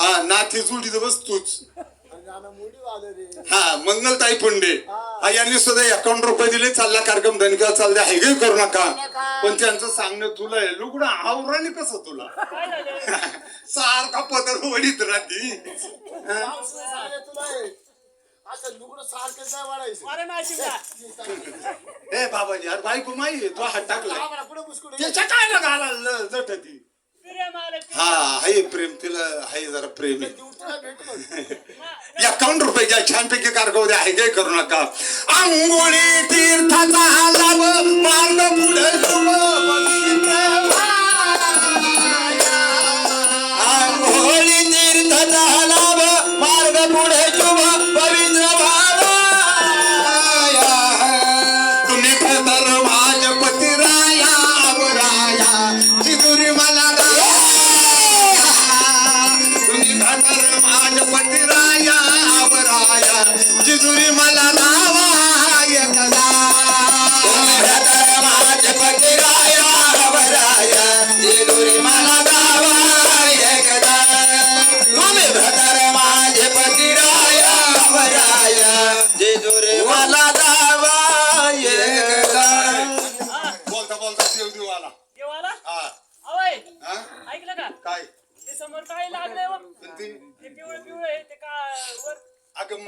हा नाती जुडी बस तूच हा मंगलताई पुंडे. हा. यांनी सुद्धा एकावन्न रुपये दिले चालला कार्यक्रम धनगर चालले हे गे करू नका. पण त्यांचं सांगणं तुला आहे लुगडं आवराने कसं तुला? सारखा पदर वडीत राहती. पाऊस झाले तुला हे. असं लुगडं सारखं काय वाढायचं. अरे नाही शिवला ए बाबाजी अरे बायको माही तो हात टाकला त्याच्या काय ना घाला हा हाय प्रेम तिला हाय जरा प्रेम आहे. एकावन्न रुपये घ्या छानपैकी कारगो द्या हे काही करू नका. आंघोळी तीर्थाचा लाभ मार्ग पुढे आंघोळी तीर्थाचा लाभ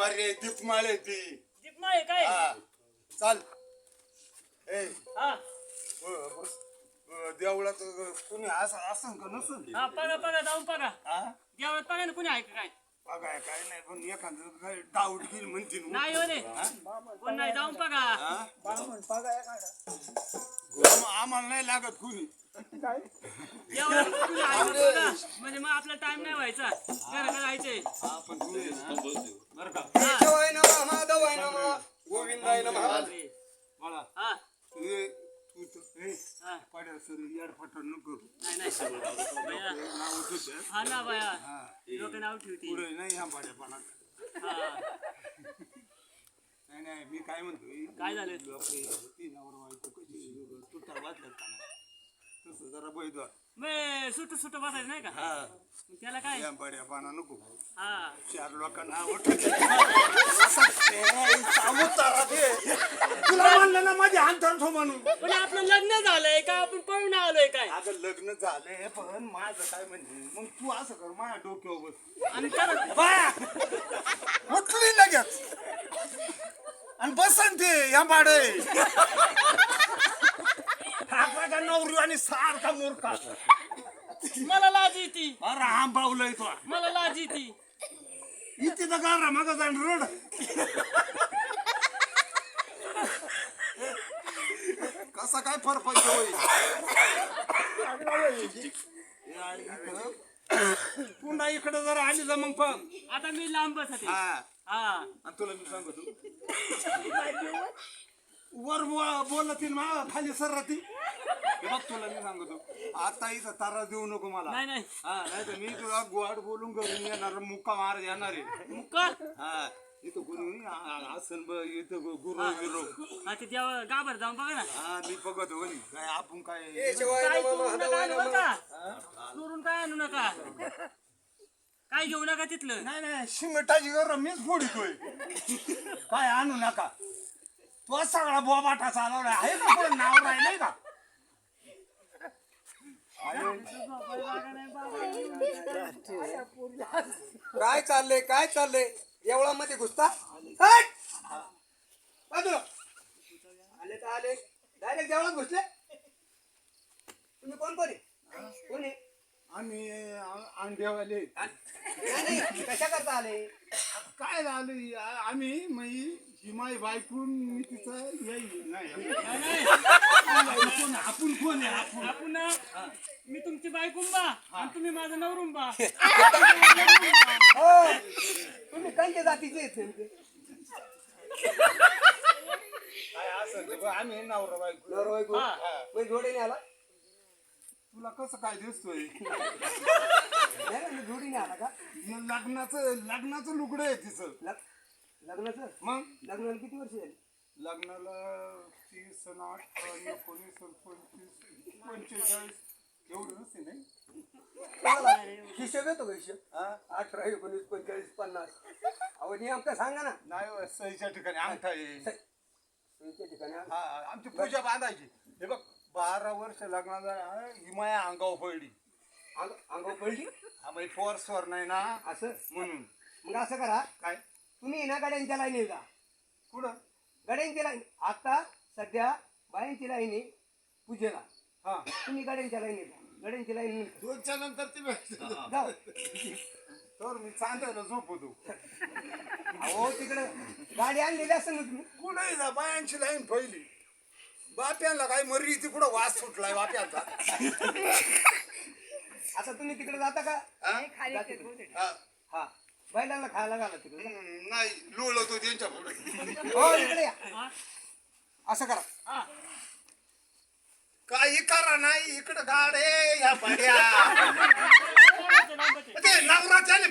मारे दीपमाळे ती. दीप आहे काय? हा. चाल. ए. हा. अ, बस. अ, देवळात अ, कोणी असं असं का नसून हा बघा बघा जाऊन बघा हा? देवळात बघा ना कुणी आहे का काय? बघाय काय नाही पण एखादं काय डाऊट घेईल म्हणतील. नाही हो रे. कोण नाही जाऊन बघा? आम- आम्हाला नाही लागत कुणी. म्हणजे मग आपला टाइम नाही व्हायचा. घराकडे जायचंय. हा. पण तू ये ना. बरं का हा. केशवाय नमः माधवाय नमः गोविंदाय नमः बाळा हा तू तर ए हा पाड्या सर नको नाही नाही. बया. नाव हा ना बाया. हा. लोक नाव ठेवतील पुढे नाही ह्या पाड्यापणात. हा. नाही नाही मी काय म्हणतोय? काय झालं? ती नवरा बायको कशी तुटार वाचल्यात का नाही? तसं जरा बैदवा मग सुट सुट बसायचं नाही का? हा. मग त्याला काय? या पाड्या पाना नको हा. चार लोकांना आवडत तुला म्हणलं ना माझे अंतर ठो म्हणून. पण आपलं लग्न झालंय का? आपण पळून आलोय काय? अगं लग्न झालंय पण माझं काय म्हणजे? मग तू असं कर माझ्या डोक्यावर बस. आणि करत बाया उठली लगेच. आणि बसन ते या का नवरी आणि सारखा मूर्खा. मला लाज येते. अरे आम पावलंय तो मला लाज येते. इथे तर गारा मागा जाण रड. कसा काय या इकडं. पुन्हा इकडे जर आली तर मग पण. आता मी लांब बसते. हा. हा. आणि तुला मी सांगतो. वर बो- बोलत ना खाली सरती बघ तुला मी सांगतो. आता इथं तारा देऊ नको मला. नाही नाही. हा नाही तर मी तुला गोड बोलून घरून येणार मुक्का मार येणार आहे. मुक्का हा इथं कोणी असन ब इथं गु- गुरु बिरो हा ते देवा गाभर जाऊन बघा ना. हा मी बघत होणी काय आपण काय काय चोरून नका आणू काय आणू नका. काय घेऊ नका तिथलं? नाही नाही शिमेटाची गरज मीच फोडितोय. काय आणू नका. तो सगळा बोबाटा चालवला आहे का कोण? नाव राहिलंय का? काय चाललंय? काय चाललंय? देवळामध्ये घुसता? बाजूला. आले तर आले. डायरेक्ट देवळात घुसले. तुम्ही कोण कोणी? कोणी? आम्ही आ- अंड्यावाले नाही नाही कशा करता आले? काय झालं? आम्ही मी ही माई बायकून मी तिचं येईल नाही आपण आपण कोण आहे? आपण आपण ना, मी तुमची बायकुंबा आणि तुम्ही माझं नवरुंबा हो तुम्ही कोणत्या जातीचे आहेत? नेमके? काय असं? ते बघ, आम्ही नवरा बायको. नवरा बायको. हा. मग जोडीने आला? तुला कसं काय दिसतोय? जोडीने आला का हे. लग्नाचं लग्नाचं लुगडं आहे तिचं. लग- लग्नाचं? मग? लग्नाला किती वर्ष झाली? लग्नाला तीस आणि आठ आणि एकोणीस आणि पंचवीस पंचेचाळीस एवढं नसते नाही? हिशोब येतो का हिशोब अठरा एकोणीस पंचेचाळीस पन्नास. अहो नियम का सांगा ना. नाही हो, सहीच्या ठिकाणी अंगठा आहे. तुमच्या ठिकाणी हा आमची पूजा बांधायची. हे बघ बारा वर्ष लग्नाला ही माया अंगावर पडली. अंग- अंगावर पडली? हा मग फोर स्वर नाही ना? असं? म्हणून. मग असं करा. काय? तुम्ही ना गाड्यांच्या लाईनी जा कुठं? गाड्यांची लाईन आता सध्या बायांची लाईनी पूजेला. हा. तुम्ही गाड्यांच्या लाईनी जा गाड्यांची लाईन दोनच्या नंतर ती. जाऊ. तर मी चांदायला झोपतो अहो तिकडे गाडी आणलेली असं ना तुम्ही? कुठे जा बायांची लाईन पहिली. बाप्याला काय मर्री तिकडं वास सुटलाय बाप्याचा. आता तुम्ही तिकडे जाता का? हा? जा तिकडे. हा. हा. बैलांना खायला घाला तिकडे हम्म, नाही लोळतो त्यांच्या पुढे. हो इकडे या. असं करा. हा. काही करा नाही इकडं गाडे या पाड्या. ते नवराच्याने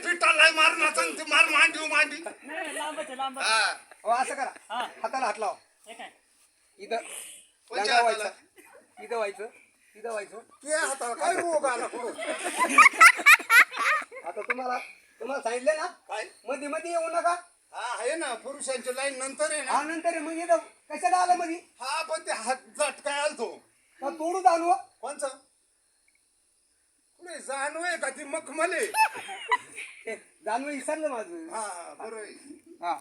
ते मार मांडी. हा. हो असं करा हा हाताला हात लावा हे काय इथं हाताला? व्हायचं. इथं व्हायचं. इथं व्हायचं. ते हाताला काय रोग आला कुठं आता तुम्हाला तुम्हाला सांगितलं ना? काय? मध्ये मध्ये येऊ नका. हा आहे ना. पुरुषांची लाईन नंतर आहे ना. हा नंतर मग इथं कशाला आलं मध्ये हा पण ते हात झटकाय आलतो. का तोडू जाणू? कोणचा? कुठे जाणवय का ती मखमले? जाणू विसरलं माझं. हा बरं आहे. हा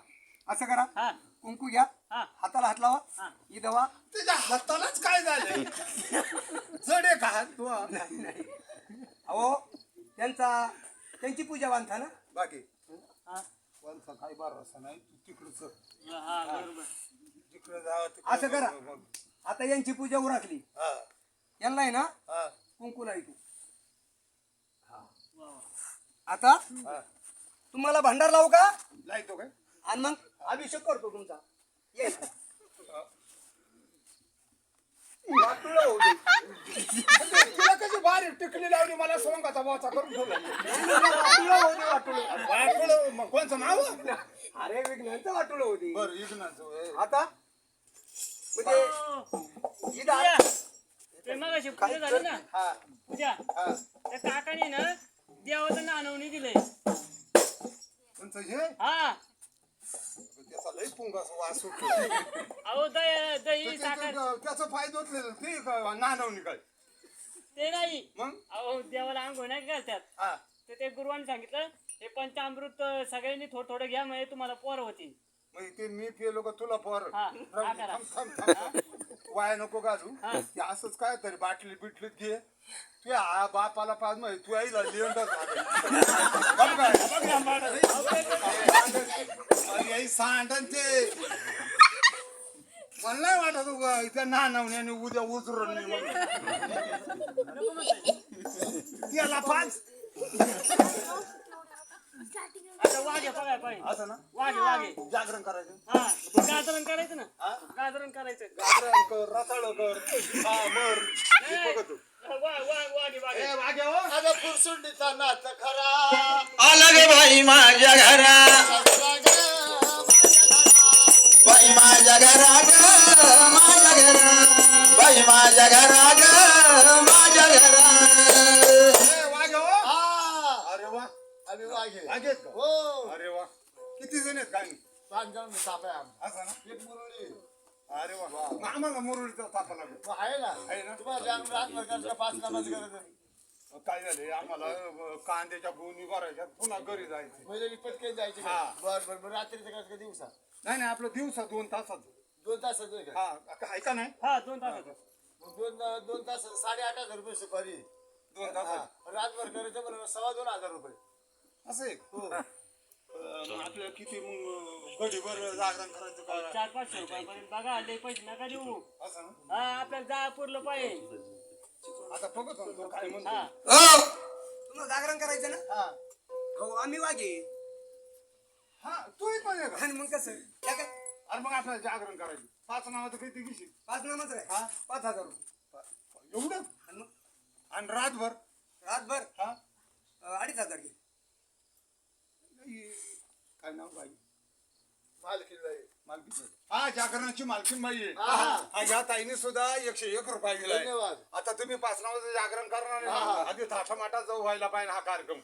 असं करा. हा. कुंकू घ्या. हा हात लावा हा. इथं वा. त्याच्या हातालाच काय झालंय? जडे का हात? तू हा? अहो त्यांचा त्यांची पूजा बांधता ना? बाकी? हा? काय बारा असा नाही तू तिकडच हा बरोबर. तिकडे जा असं करा. आता यांची पूजा उरकली. हा. यांना आहे ना? हा. कुंकू वा, वा. आता? हा. तुम्हाला भांडार लावू का? लायतो काय? आणि मग अभिषेक करतो तुमचा. ये. वाटुळं होऊ दे. तिला कशी बारीक टिकली लावली मला सोंगाचा वाचा करून ठेवला वाटुळं होऊ दे, वाटुळं. बायकोळं, मग कोणचं नाव अरे विघ्नांचं वाटुळं होती बर इग्नाचं आता म्हणजे हो. इथं आ- ते मगाशी पूजा झाली ना हा पूजा हा त्या काकाने ना देवाचं नाणवणी दिलंय कोणचं हे हा त्याचा लई पुंगास वास सुटतो अहो दही दही साखर. त्याचा फायदा ते का- नानवणी काय? ते नाही. मग? अहो देवाला आंघोळ नाही घालतात? हा. तर ते गुरुवाने सांगितलं हे पंचामृत सगळ्यांनी थोडं थोडं घ्या म्हणजे तुम्हाला पोर होती मग ते मी पेलो का तुला पोर? हा, हा करा. थांब, थांब, थांब. वाया नको घालू. हा. ते असंच काय तरी बाटली बिटलीत घे. तू आ बापाला पाच मग तू आईला लिंड सांडन ते. मला नाही वाटत इथं नानवण्याने उद्या उतरून मी म्हणून. त्याला पाच. आता वाघे बघाय पाहिजे असं ना? वाघे वाघे जागरण करायचं. हा गाजरण करायचं ना? हा? गाजरण करायचं. जागरण कर रताळ कर हा मर. हे बघतो वा वा वाघे वाघे ए, वाघ्या हो. अगं फुरसुंडीचा नाच खरा. अलग बाई माझ्या घरा का? हो. अरे वा. किती जण आहेत काय? पाच जण ताप आहे आम्ही असं ना? एक मुरळी. अरे वा. मग आम्हाला मुरुडीचा तापा लागेल मग आहे ना. आहे ना? तुम्हाला जाम रात प्रकारच्या पाच नमाज करायचं काय झाले? आम्हाला अ, कांद्याच्या गोणी भरायच्या पुन्हा घरी जायचं. पहिले विकत काही जायचे का? हा. बर बर बर. रात्रीचं करायचं का दिवसा नाही नाही आपलं दिवसा दोन तासात दोन तासाचं आहे का? हा का- ऐका नाही? हा दोन तासाचं. मग दोन दोन तास साडेआठ हजार रुपये सुपारी. दोन हा. तासात रातभर करायचं बरोबर सव्वा दोन हजार रुपये. असं आहे? अ, मग आपल्याला किती मग गडीभर जागरण करायचं का? चार पाचशे रुपयापर्यंत बघा लय पैसे नका देऊ. असं ना? हा आपल्याला जा पुरलं पाहिजे. आता बघत होतो काय म्हणतो. हा. ओ तुम्हाला जागरण करायचं ना? हा. हो आम्ही वागे हा तूही पण आहे का? आणि मग कसं? त्या काय? अरे मग आपल्याला जागरण करायचं. पाच नावाचं किती घेशील? पाच नामाच आहे हा. पाच हजार रुपये. एवढं? आणि मग? आणि रातभर? रातभर? हा. अं, अडीच हजार घे. काय नाव बाई? मालकीन जाईल मालकीचं. हा जागरणाची मालकीन बाई आहे. हा, हा. हा या ताईने सुद्धा एकशे एक रुपये दिलाय. धन्यवाद. आता तुम्ही पाच नावाचं जागरण करणार आहे ना? आधी थाटा माटा जाऊ व्हायला पाहिजे हा कार्यक्रम.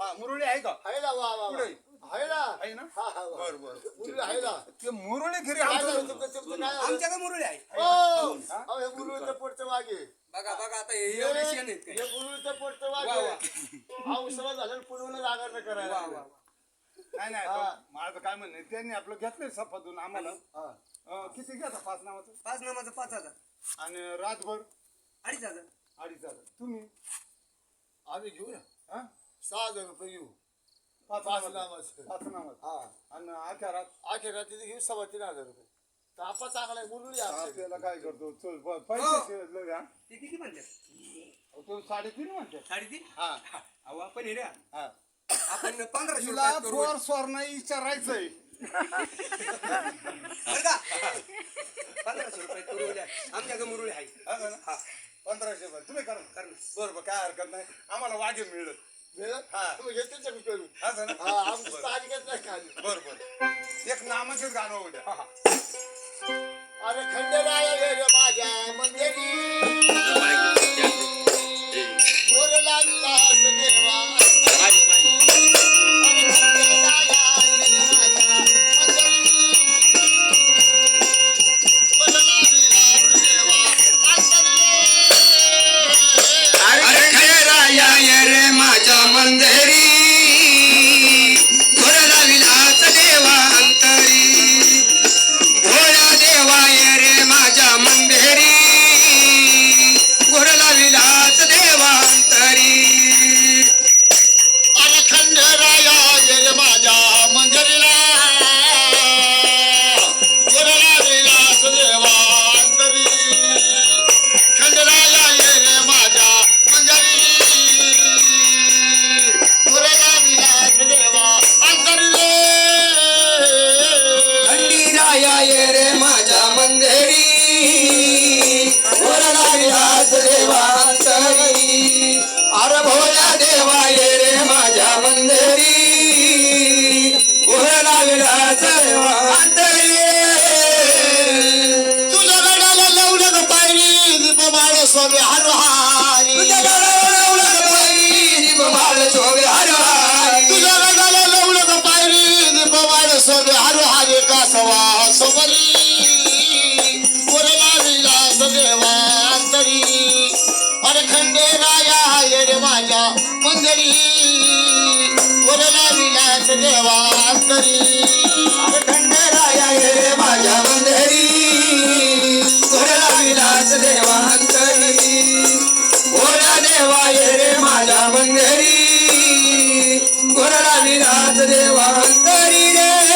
हा मुरळी आहे का? आहे ना वा वा. पुढे. आहे ना. आहे ना? हा हा वा. बर बर. मुली आहे ना. ते मुरळी खरी काय आमचं झालं तुमचं तुमचं काय झालं? आमच्याकडे मुरळी आहे? ओ, अहो, हे? मुलीचं पोटचं वागे बघा बघा आता हे एवढे शेण आहेत काय? हे मुलीचं पोटचं वा, वागे हा उसवा झालं पुढवलं जागर करायला वा, वा, वा. नाही नाही हा. माझं काय म्हणणं आहे, त्यांनी आपलं घेतलंय सफादून आम्हाला. हा. अं, किती घेता पाच नावाचं? पाच नामाचं पाच हजार. आणि रातभर? अडीच हजार. अडीच हजार. तुम्ही? आम्ही घेऊ ना. हा? सहा हजार रुपये घेऊ. पाच पाच नावाचं. नावाचं. हा. आणि घेऊ सव्वा तीन हजार रुपये. तापा चांगला आहे मुरळी आमच्या आपल्याला काय करतो? चल ब- पैसे शिल्लक द्या. ते किती म्हणले? अहो, तो साडेतीन म्हणते. साडेतीन? हा. अहो आपण हे रे हा. आपण पंधराशे तुला रुपयात करू. पोर विचारायचंय बरं का? पंधराशे रुपये करू मुरळी आहे. हा ना? हा. पंधराशे रुपये तुम्ही करा. कर ना. बरोबर काय हरकत नाही. आम्हाला वागे मिळत मिळलं? हा. तुम्ही का ना? हा एक नामाचेच गाणं होऊ द्या अरे खंडराया रे रे माझ्या. खंडेराया ये रे माझ्या मंदिरी. कोरला विलास देवांतरी अरे खंडेराया ये रे माझ्या मंदिरी. घोरला विलास देवा अंतरी भोला देवा ये रे माझ्या मंदिरी. घोरला विलास देवा अंतरी रे.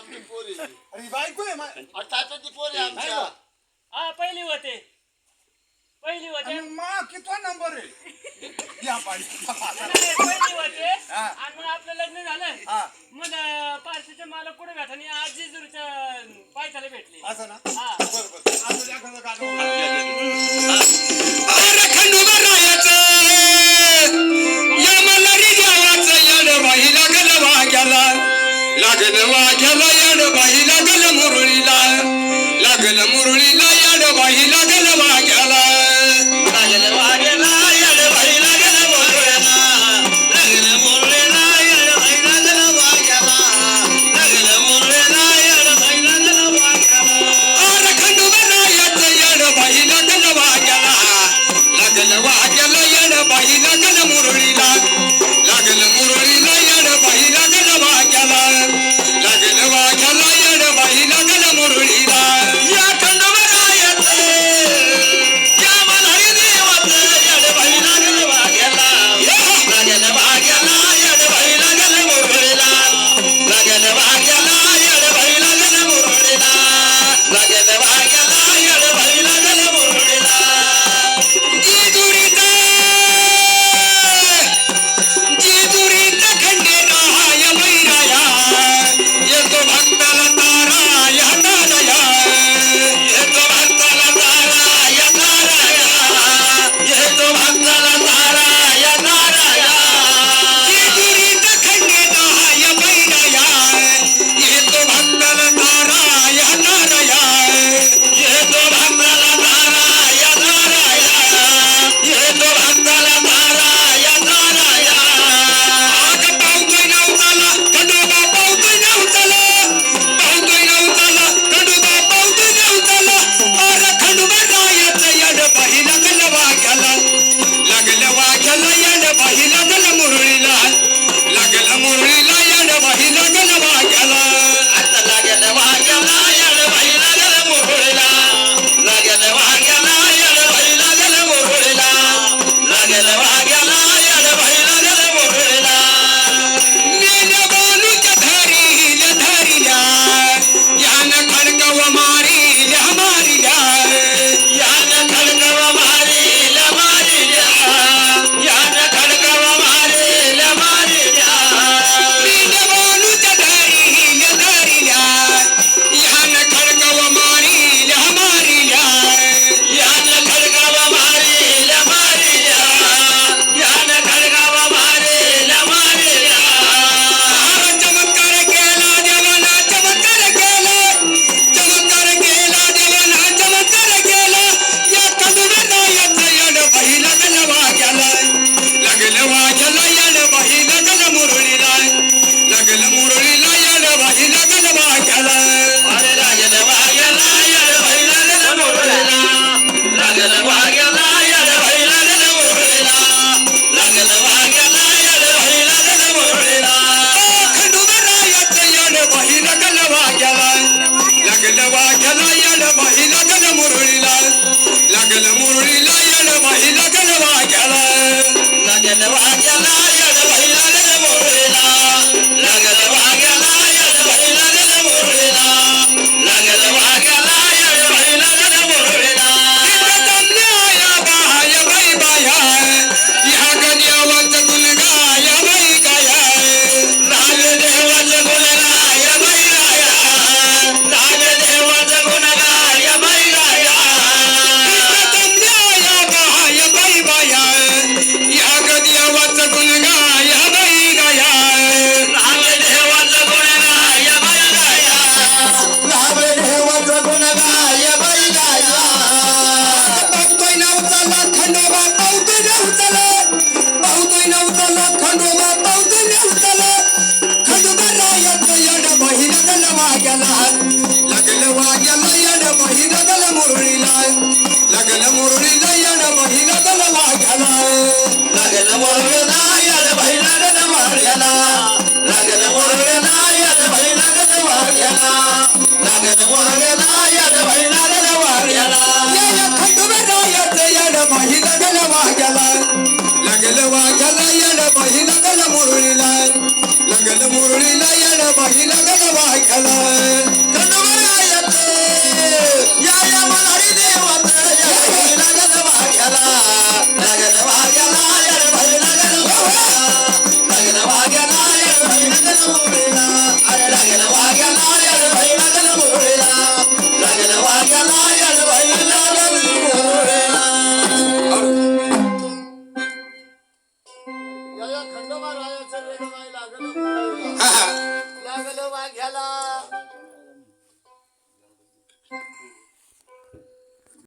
तात्याची आमची पोरी. अरे बायको आहे मा- तात्याची पोरी आमच्या. हा पहिली होते. पहिली होते. आणि मा कितवा नंबर आहे? या पाणी नाही, पहिली होते. हा. आणि मग आपलं लग्न झालं. हा. मग अं, पारशीचे मालक कुठे भेटले आणि आज जेजुरीच्या पायथ्याला भेटले. असं ना? हा. बरं. अरे